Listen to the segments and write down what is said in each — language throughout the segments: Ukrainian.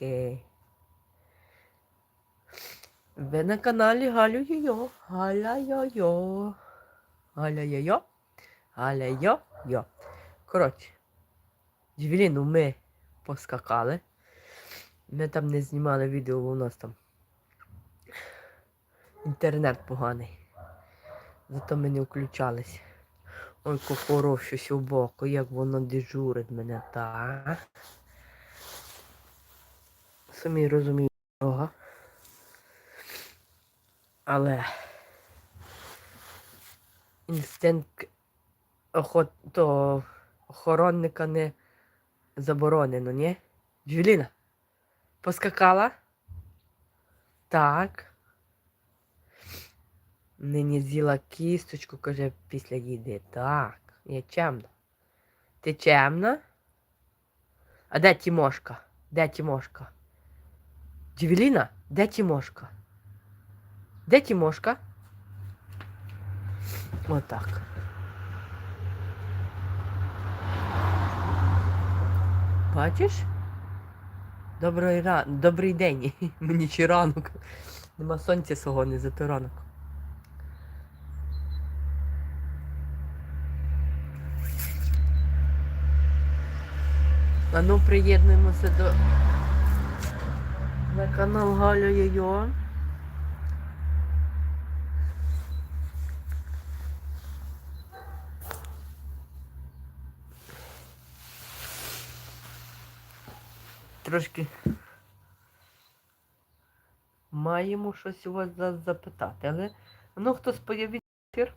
привітики. Ви на каналі Галю Йо-Йо. Галя Йо-Йо. Галя Йо-Йо. Галя Йо-Йо. Коротше, Джевеліну ми поскакали. Ми там не знімали відео, бо у нас там інтернет поганий. Зато ми не включались. Ой, кокоро щось у боку, як воно дежурить мене, так. Самі розумієте. Ага. Але інстинкт охот... то охоронника не заборонено, ні? Джуліна, поскакала? Так. Нині з'їла кісточку, каже, після їди. Так, я чемна. Ти чемна? А де Тімошка? Де Тімошка? Джевеліна, де Тімошка? Де Тімошка? Отак. Бачиш? Добрий ран... Добрий день. Мені чи ранок. Нема сонця сьогодні, зато ранок. А ну приєднуємося до на канал Галя Йо. Трошки маємо щось у вас запитати, але ну хтось появить ефір.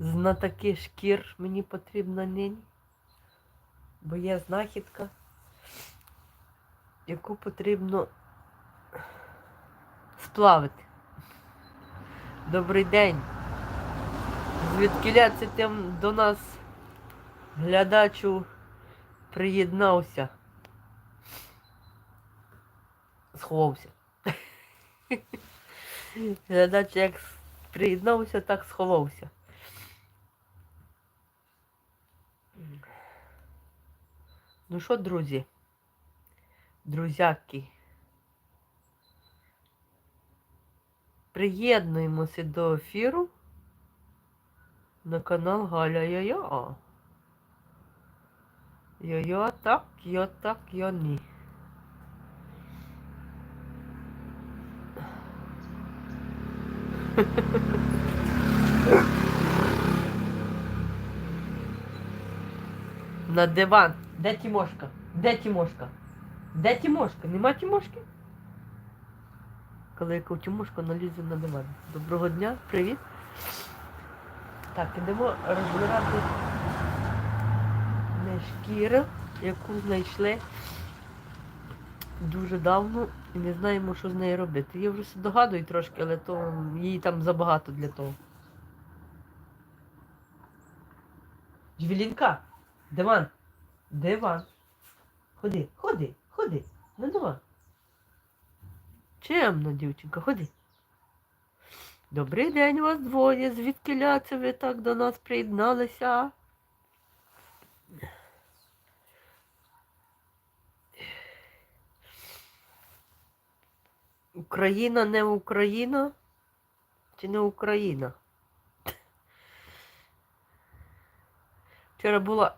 Знатаки шкір мені потрібна нині бо є знахідка, яку потрібно сплавити. Добрий день. Звідки це тим до нас глядачу приєднався? Сховався. Глядач як приєднався, так сховався. Ну що, друзі? Друзяки? Приєднуємося до ефіру на канал Галя Йо-Йо. Йо-Йо так, йо так, йо ні. На диван. Де Тімошка? Де Тімошка? Де Тімошка? Нема Тімошки? Коли я кажу Тімошка налізе на диван. Доброго дня, привіт. Так, ідемо розбирати шкіру, яку знайшли дуже давно і не знаємо, що з нею робити. Я вже догадую трошки, але то їй там забагато для того. Джвелінка, диван. Диван. Ходи, ходи, ходи, на диван. Чемно, дівчинка, ходи. Добрий день вас двоє. Звідки це ви так до нас приєдналися? Україна не Україна? Чи не Україна? Вчора була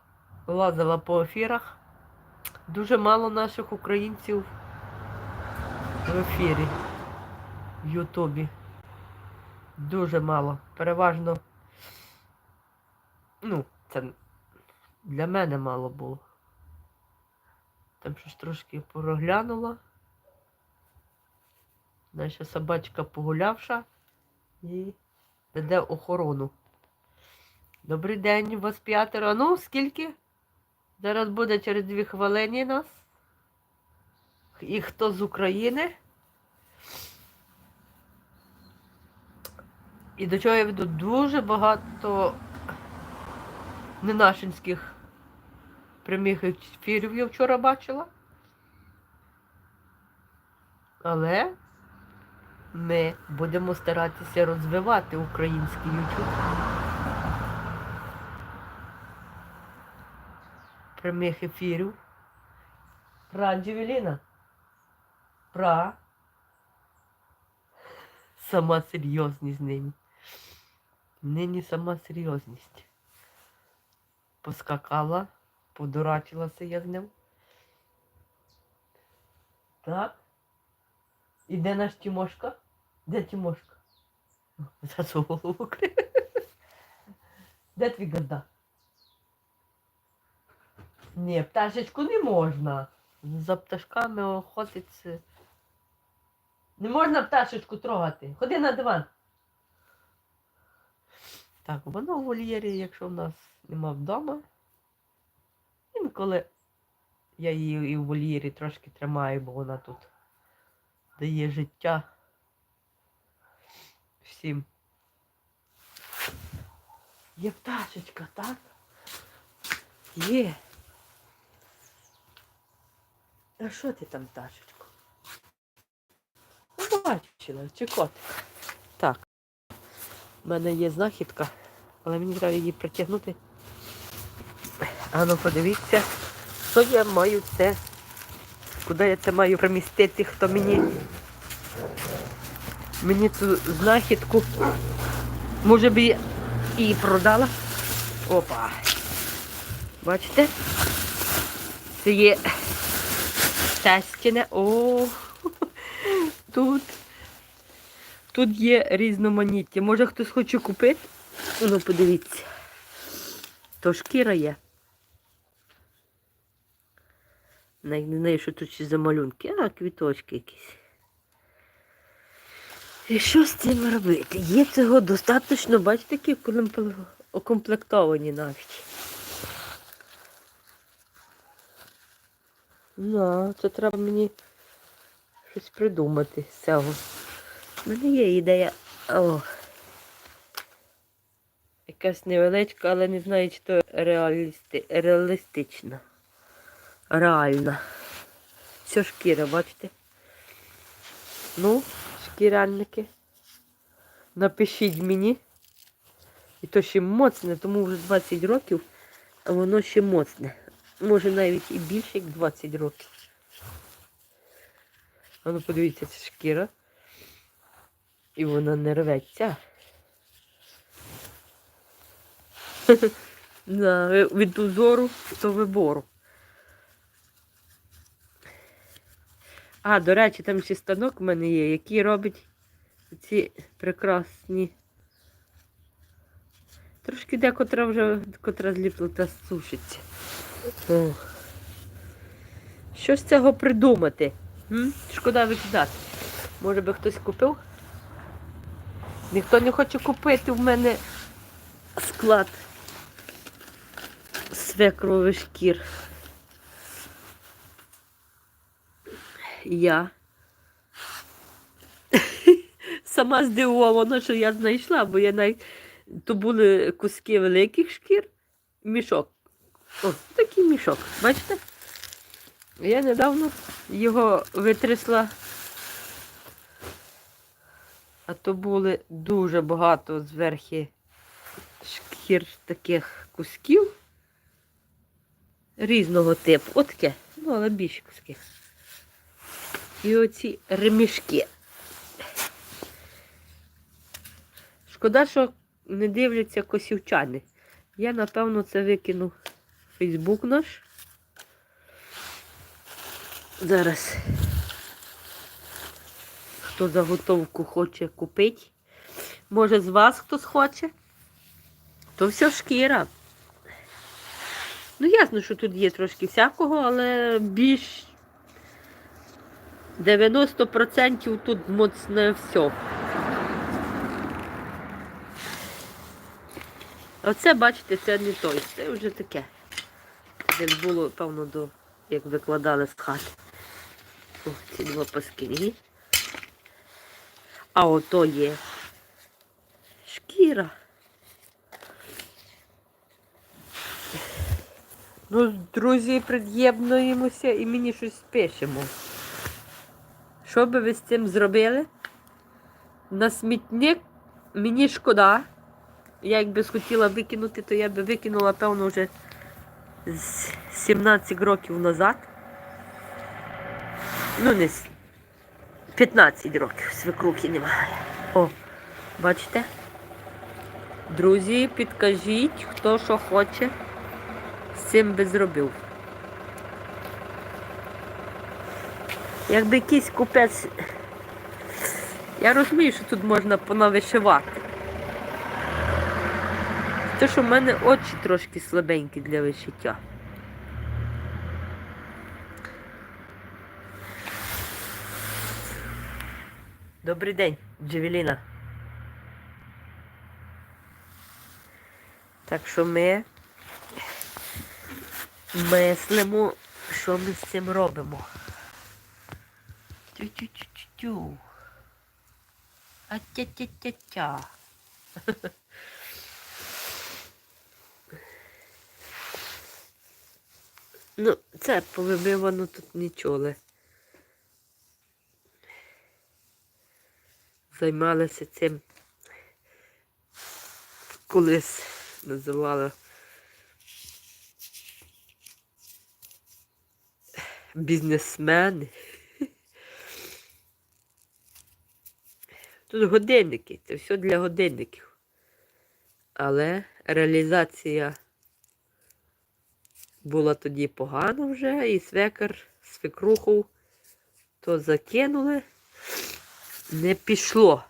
лазила по ефірах. Дуже мало наших українців в ефірі в Ютубі. Дуже мало. Переважно. Ну, це для мене мало було. Там щось трошки проглянула. Наша собачка погулявша і веде охорону. Добрий день, вас п'ятеро. Ну, скільки? Зараз буде через дві хвилини нас. І хто з України? І до чого я веду дуже багато ненашинських прямих ефірів я вчора бачила. Але ми будемо старатися розвивати український YouTube. Прямих ефірів. Пра, Джевеліна. Пра. Сама серйозність ними. Нині сама серйозність. Поскакала, подурачилася я з ним. Так. І де наш Тимошка? Де Тимошка? За голову. Де твій газда? Ні, пташечку не можна. За пташками охотиться. Не можна пташечку трогати. Ходи на диван. Так, воно в вольєрі, якщо в нас нема вдома. Інколи я її і в вольєрі трошки тримаю, бо вона тут дає життя всім. Є пташечка, так? Є. А що ти там, пташечко? Побачила, чи котик? Так. У мене є знахідка, але мені треба її притягнути. А ну подивіться, що я маю це. Куди я це маю примістити, хто мені мені цю знахідку. Може би її продала. Опа. Бачите? Це є тестіне. О, тут. Тут є різноманіття. Може хтось хоче купити? Ну, подивіться. То шкіра є. Не знаю, що тут ще за малюнки. А, квіточки якісь. І що з цим робити? Є цього достатньо, бачите, які компле- окомплектовані навіть. Ну, це треба мені щось придумати з цього. У мене є ідея. О. Якась невеличка, але не знаю, чи то реалісти... реалістична. Реальна. Все шкіра, бачите? Ну, шкірянники. Напишіть мені. І то ще моцне, тому вже 20 років, а воно ще моцне. Може навіть і більше, як 20 років. А ну подивіться, це шкіра. І вона не рветься. Да, від узору до вибору. А, до речі, там ще станок в мене є, який робить ці прекрасні. Трошки декотра вже котра зліплена сушиться. Що з цього придумати? Шкода викидати. Може би хтось купив? Ніхто не хоче купити в мене склад свекрових шкір. Я сама здивована, що я знайшла, бо я навіть то були куски великих шкір, мішок. О, такий мішок, бачите? Я недавно його витрясла. А то були дуже багато зверхи шкір таких кусків різного типу. Отаке, ну, але більші куски. І оці ремішки. Шкода, що не дивляться косівчани. Я, напевно, це викину Фейсбук наш. Зараз хто заготовку хоче купити. Може з вас хтось хоче, то все шкіра. Ну, ясно, що тут є трошки всякого, але більш 90% тут моцне все. Оце, бачите, це не той, це вже таке. Як було, певно, до як викладали з хати. О, ці два паски. ні? А ото є шкіра. Ну, друзі, під'єднуємося і мені щось пишемо. Що би ви з цим зробили? На смітник мені шкода. Я якби хотіла викинути, то я би викинула, певно, вже з 17 років назад. Ну, не 15 років свекрухи немає. О, бачите? Друзі, підкажіть, хто що хоче, з цим би зробив. Якби якийсь купець. Я розумію, що тут можна понавишивати. Те, що в мене очі трошки слабенькі для вишиття. Добрий день, Джевеліна. Так що ми мислимо, що ми з цим робимо. Тю-тю-тю-тю. А тя-тя-тя-тя. Ну, це повибивано тут нічого. але Займалися цим колись називала бізнесмени. Тут годинники, це все для годинників. Але реалізація була тоді погана вже, і свекар, свекруху то закинули, не пішло.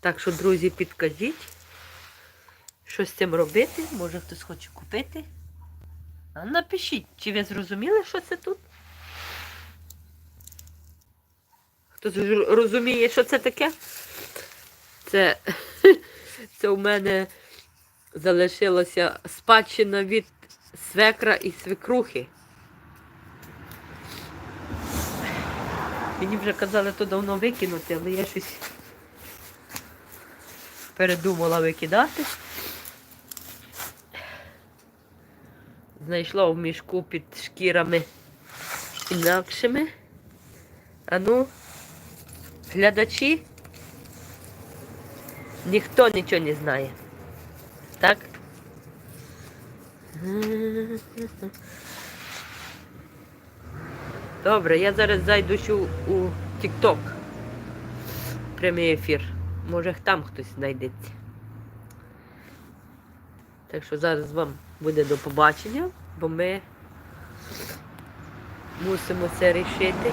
Так що, друзі, підкажіть, що з цим робити, може хтось хоче купити. А напишіть, чи ви зрозуміли, що це тут? Хтось розуміє, що це таке? Це, це у мене залишилося спадщина від свекра і свекрухи. Мені вже казали то давно викинути, але я щось передумала викидати. Знайшла в мішку під шкірами інакшими. А ну, глядачі, ніхто нічого не знає. Так? Добре, я зараз зайду ще у TikTok. Прямий ефір. Може там хтось знайдеться. Так що зараз вам буде до побачення, бо ми мусимо це рішити.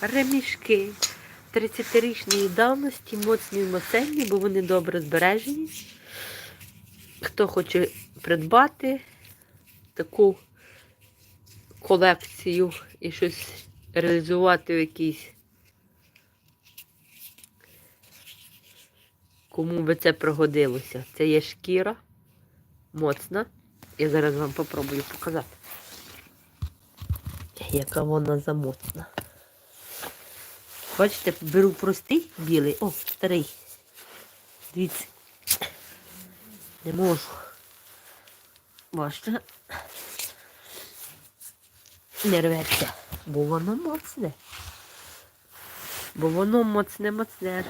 Ремішки 30-річної давності, моцні в моценні, бо вони добре збережені. Хто хоче придбати таку колекцію і щось реалізувати в якійсь. Кому би це пригодилося? Це є шкіра моцна. Я зараз вам попробую показати, яка вона замоцна. Бачите, беру простий білий, о, старий. Дивіться. Не можу. Бачите? Не рветься, бо воно моцне. Бо воно моцне, моцне.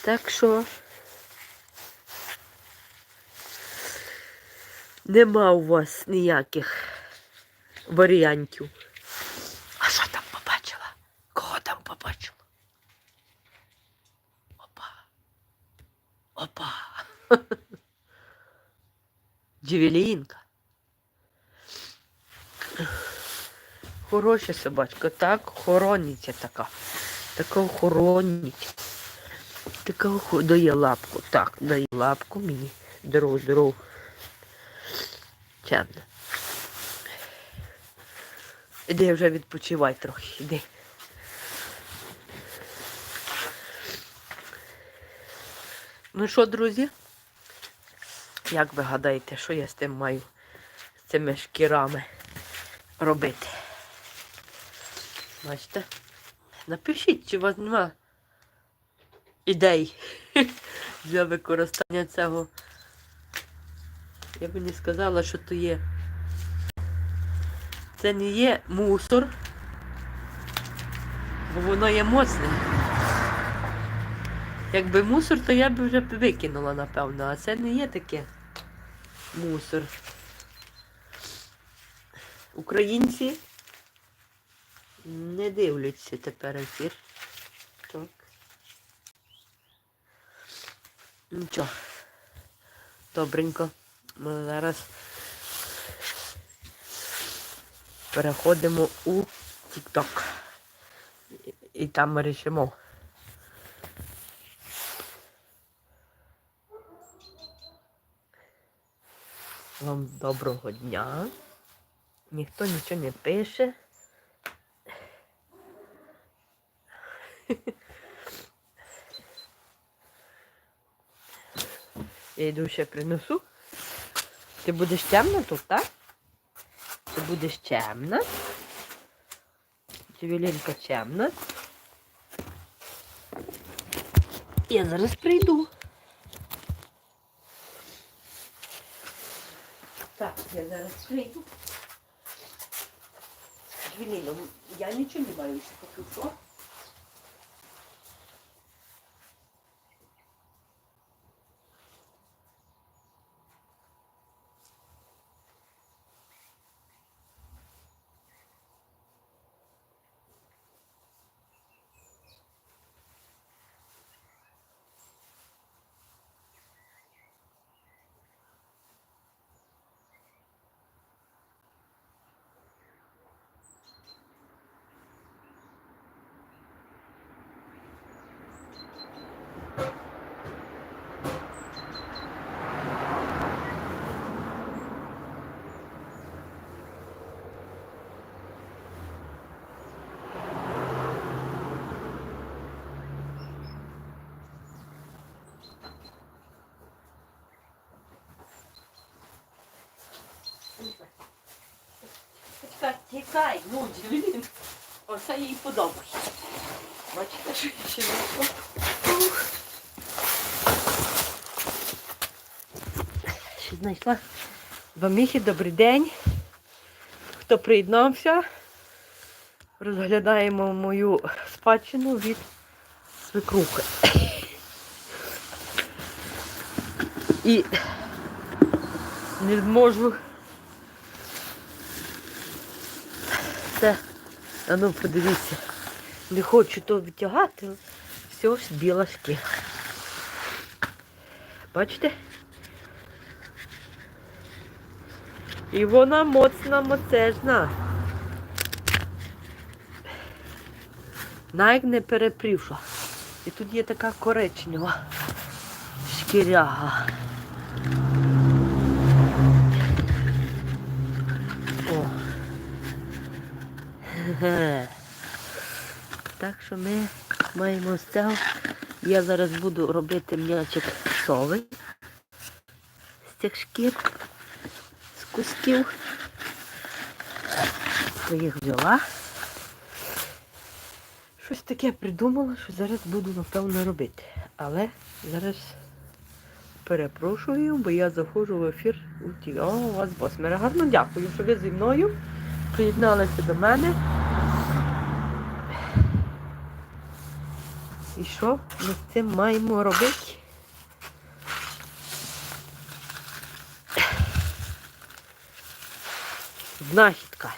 Так що нема у вас ніяких варіантів. А що там побачила? Кого там побачила? Опа. Опа. Джевелінка. Хороша собачка, так хорониться така. Така охоронниця. Така дає лапку. Так, дає лапку мені. Здоров, здоров. Чемно. Іди вже відпочивай трохи, іди. Ну що, друзі? Як ви гадаєте, що я з тим маю з цими шкірами робити? Бачите? Напишіть, чи у вас нема ідей для використання цього. Я би не сказала, що то є. Це не є мусор. бо воно є моцне. Якби мусор, то я б вже викинула, напевно, а це не є таке мусор. Українці не дивляться тепер ефір. Так. Нічого. Добренько. Ми зараз переходимо у TikTok. І- там ми рішимо. Вам доброго дня. Ніхто нічого не пише. Я йду ще принесу. Ти будеш темна тут, так? Ти будеш темна. Джевелінка темна. Я зараз прийду. Так, я зараз прийду. Джевеліно, я нічого не маю, поки що. Тікай, тікай, ну, Джевелін. Оце їй подобається. Бачите, що я ще вийшла? Ще знайшла. Баміхи, добрий день. Хто приєднався? Розглядаємо мою спадщину від свекрухи. І не зможу це. А ну подивіться. Не хочу то витягати. Все ж біла шкіра. Бачите? І вона моцна, моцежна. Навіть не перепрівшла. І тут є така коричнева шкіряга. О. Так що ми маємо з цього. Я зараз буду робити м'ячик сови з цих шкір, з кусків. Я їх взяла. Щось таке придумала, що зараз буду напевно робити. Але зараз перепрошую, бо я заходжу в ефір. О, у вас восьмеро. Гарно дякую, що ви зі мною приєдналися до мене. І що ми з цим маємо робити? Знахідка.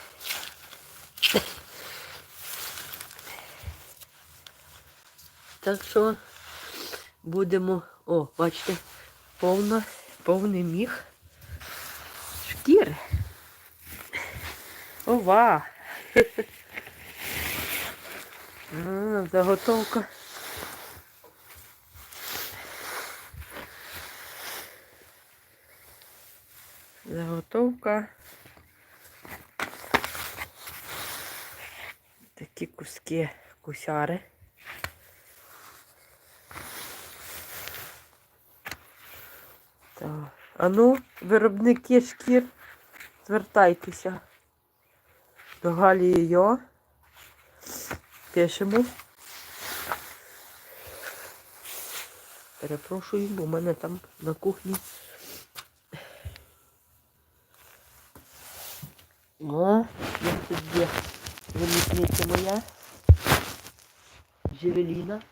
Так що будемо... О, бачите, повна, повний міг шкіри. Ова! А, заготовка. Заготовка. Такі куски кусяри. Так. А ну, виробники шкір, звертайтеся до Галії Пишемо. Перепрошую, бо в мене там на кухні. О, як тут є вимісниця моя. Джевеліна.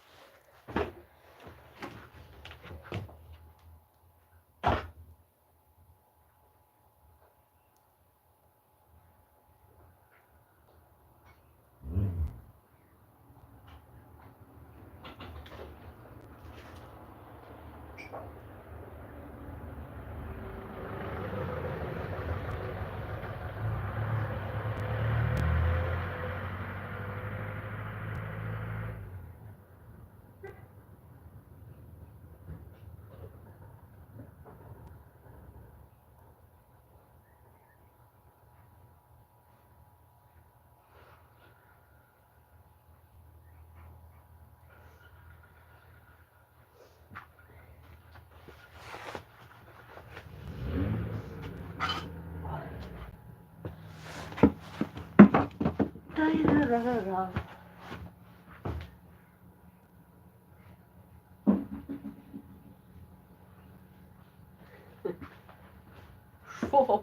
Що?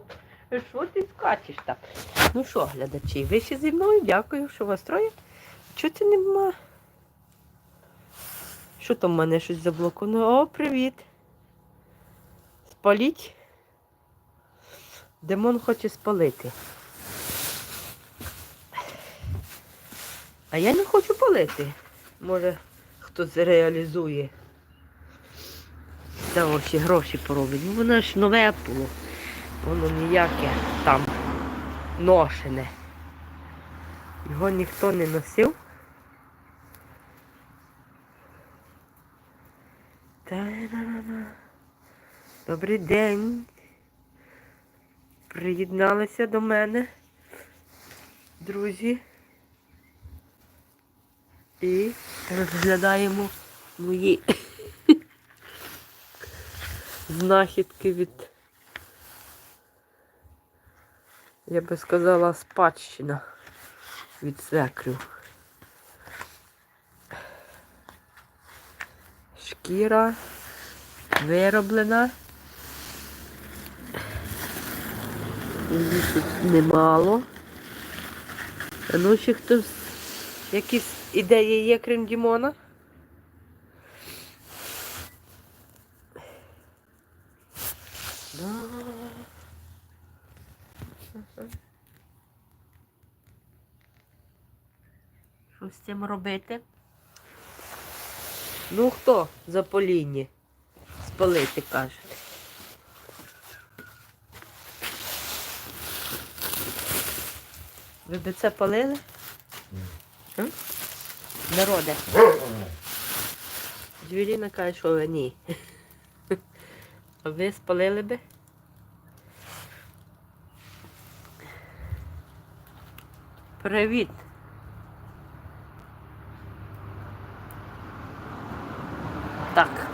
Що ти скачеш так? Ну що, глядачі, ви ще зі мною? Дякую, що вас троє. Чого ти нема? Що там в мене щось заблоковано? О, привіт. Спаліть. Демон хоче спалити. А я не хочу палити. Може, хтось реалізує. Та ось гроші поробить. Ну воно ж нове було. Воно ніяке там ношене. Його ніхто не носив. Та-ра-ра-ра. Добрий день. Приєдналися до мене, друзі. І розглядаємо мої знахідки від, я би сказала, спадщина від свекрів. Шкіра вироблена. Тут немало. Ну ще хтось якісь ідеї є, крім Дімона? Що з цим робити? Ну хто за полінні спалити каже? Ви би це палили? М? Народе. Джвіліна каже, що ні. А ви спалили би? Привіт. Так.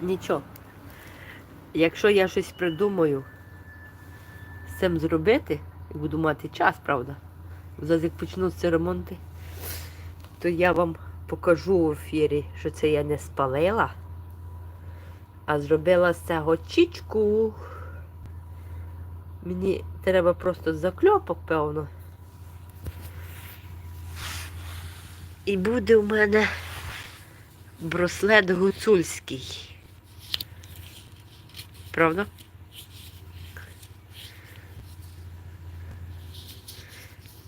Нічого. Якщо я щось придумаю з цим зробити, буду мати час, правда? Зараз як почнуться ремонти, то я вам покажу в ефірі, що це я не спалила, а зробила з цього чічку. Мені треба просто закльопок, певно. І буде у мене браслет гуцульський. Правда?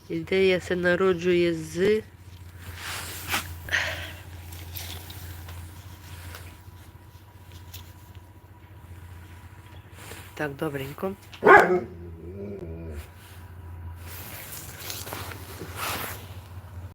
Ідея се народжує з. Так, добренько. Е,